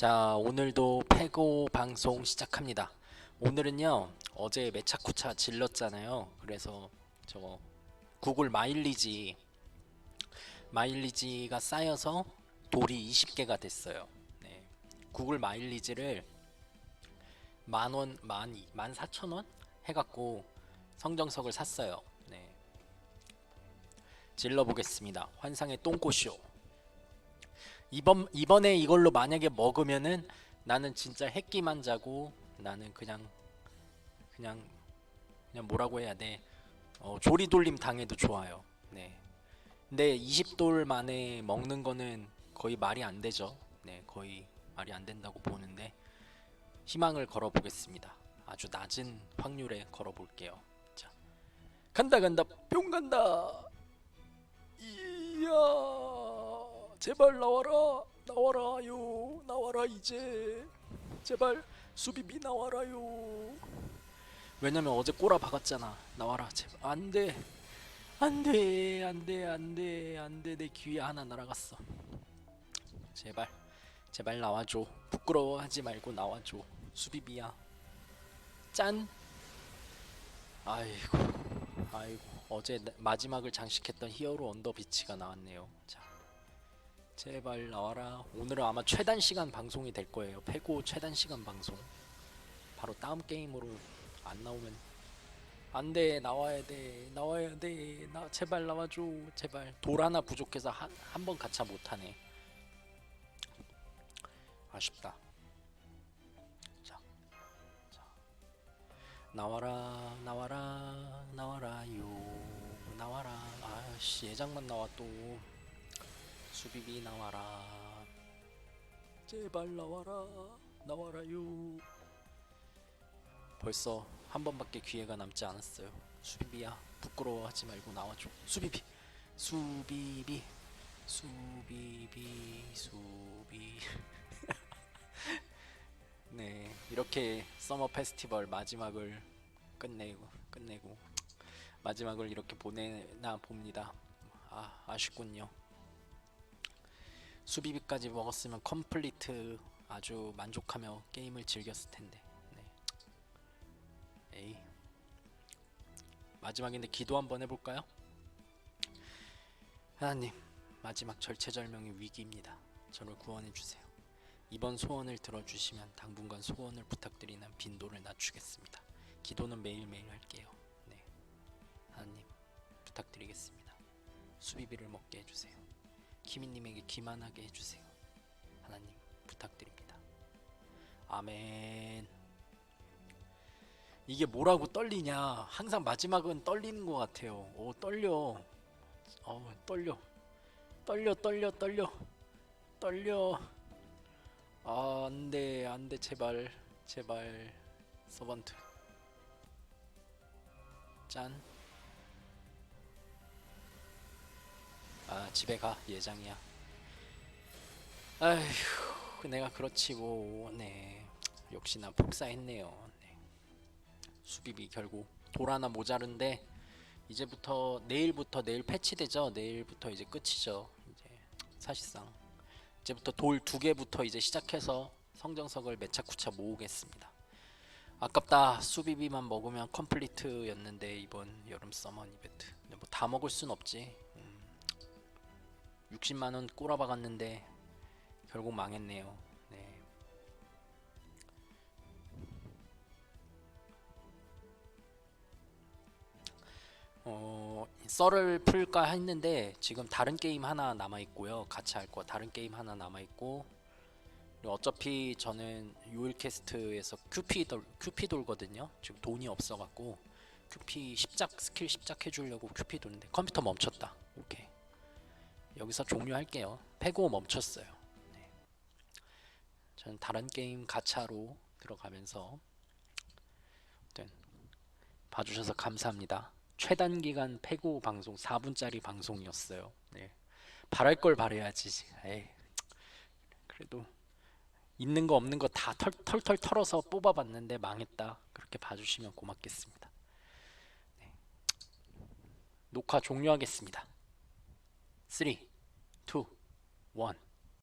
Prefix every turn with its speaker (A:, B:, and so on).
A: 자, 오늘도 패고 방송 시작합니다. 오늘은요, 어제 메차쿠차 질렀잖아요. 그래서 저거 구글 마일리지 마일리지가 쌓여서 돌이 20개가 됐어요. 네. 구글 마일리지를 만 원, 만, 이- 만 사천 원 해갖고 성정석을 샀어요. 네. 질러보겠습니다. 환상의 똥꼬쇼. 이번 이번에 이걸로 만약에 먹으면은 나는 진짜 핵기만 자고 나는 그냥 그냥 그냥 뭐라고 해야 돼 어, 조리 돌림 당해도 좋아요. 네. 근데 20돌 만에 먹는 거는 거의 말이 안 되죠. 네, 거의 말이 안 된다고 보는데 희망을 걸어보겠습니다. 아주 낮은 확률에 걸어볼게요. 자, 간다 간다 뿅 간다. 이야 제발 나와라 나와라요 나와라 이제. 제발 수비비 나와라요. 왜냐면 어제 꼬라 박았잖아. 나와라 제발. 안돼. 안돼 안돼 안돼 안돼. 내 귀에 하나 날아갔어. 제발 제발 나와줘. 부끄러워하지 말고 나와줘. 수비비야. 짠. 아이고 아이고. 어제 나- 마지막을 장식했던 히어로 언더 비치가 나왔네요. 자, 제발 나와라. 오늘은 아마 최단 시간 방송이 될 거예요. 패고 최단 시간 방송. 바로 다음 게임으로 안 나오면 안 돼. 나와야 돼. 나와야 돼. 나 제발 나와줘. 제발. 돌 하나 부족해서 한한번 가차 못 하네. 아쉽다. 자. 자. 나와라 나와라 나와라요 나와라 아씨 예장만 나와 또 수비비 나와라. 제발 나와라. 나와라요. 벌써 한 번밖에 기회가 남지 않았어요. 수비비야 부끄러워하지 말고 나와줘. 수비비. 수비비. 수비비. 수비. 네 이렇게 서머 페스티벌 마지막을 끝내고 끝내고 마지막을 이렇게 보내나 봅니다. 아 아쉽군요. 수비비까지 먹었으면 컴플리트 아주 만족하며 게임을 즐겼을 텐데. 네. 에이 마지막인데 기도 한번 해볼까요? 하나님 마지막 절체절명의 위기입니다. 저를 구원해 주세요. 이번 소원을 들어주시면 당분간 소원을 부탁드리는 빈도를 낮추겠습니다. 기도는 매일매일 할게요. 네. 하나님 부탁드리겠습니다. 수비비를 먹게 해주세요. 키미님에게 기만하게 해주세요. 하나님 부탁드립니다. 아멘. 이게 뭐라고 떨리냐? 항상 마지막은 떨리는 것 같아요. 오 떨려. 어 떨려. 떨려 떨려 떨려 떨려. 아, 안 돼, 안 돼, 제발, 제발, 서번트. 짠. 집에 가, 예장이야. 아휴, 내가 그렇지 뭐, 네. 역시나 폭사했네요. 네. 수비비 결국 돌 하나 모자른데 이제부터 내일부터 내일 패치되죠. 내일부터 이제 끝이죠. 이제 사실상. 이제부터 돌 두 개부터 이제 시작해서 성정석을 매차쿠차 모으겠습니다. 아깝다 수비비만 먹으면 컴플리트였는데 이번 여름 서먼 이벤트 근데 뭐 다 먹을 순 없지 음, 60만원 꼬라박았는데 결국 망했네요 네. 어, 썰을 풀까 했는데 지금 다른 게임 하나 남아 있고요. 같이 할 거 다른 게임 하나 남아 있고 그리고 어차피 저는 요일캐스트에서 큐피 돌 큐피 돌거든요. 지금 돈이 없어 갖고 큐피 10작 스킬 10작 해 주려고 큐피 도는데 컴퓨터 멈췄다. 오케이. 여기서 종료할게요. 패고 멈췄어요. 네. 저는 다른 게임 가차로 들어가면서 봐주셔서 감사합니다. 최단 기간 패고 방송 4분짜리 방송이었어요. 네. 바랄 걸 바래야지. 에이. 그래도 있는 거 없는 거 다 털털 털어서 뽑아봤는데 망했다. 그렇게 봐주시면 고맙겠습니다. 네. 녹화 종료하겠습니다. 3, two, one.